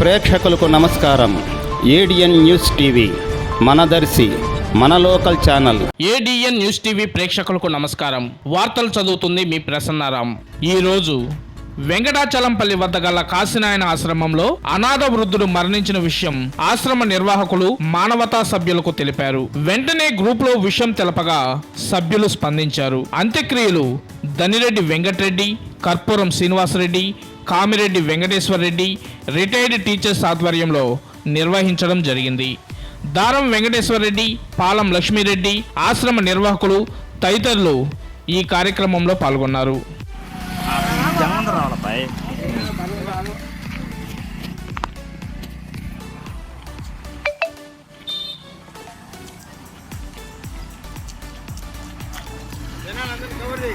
ప్రేక్షకులకు నమస్కారం. ADN news TV Manadarshi మన local channel. ADN news TV ప్రేక్షకులకు నమస్కారం. వార్తలు చదువుతుంది మీ ప్రసన్నారాం. ఈ రోజు వెంకటాచలంపల్లి వద్ద గల కాశీనాయన ఆశ్రమంలో అనాథ వృద్ధుడు మరణించిన విషయం ఆశ్రమ నిర్వాహకులు మానవతా సభ్యులకు తెలిపారు. వెంటనే గ్రూప్లో విషయం తెలపగా సభ్యులు స్పందించారు. అంత్యక్రియలు దనిరెడ్డి వెంకటరెడ్డి కర్పూరం శ్రీనివాసరెడ్డి కామిరెడ్డి వెంకటేశ్వర రెడ్డి రిటైర్డ్ టీచర్స్ ఆధ్వర్యంలో నిర్వహించడం జరిగింది. దారం వెంకటేశ్వర రెడ్డి పాలం లక్ష్మీరెడ్డి ఆశ్రమ నిర్వాహకులు తదితరులు ఈ కార్యక్రమంలో పాల్గొన్నారు. జనాలు అందరూ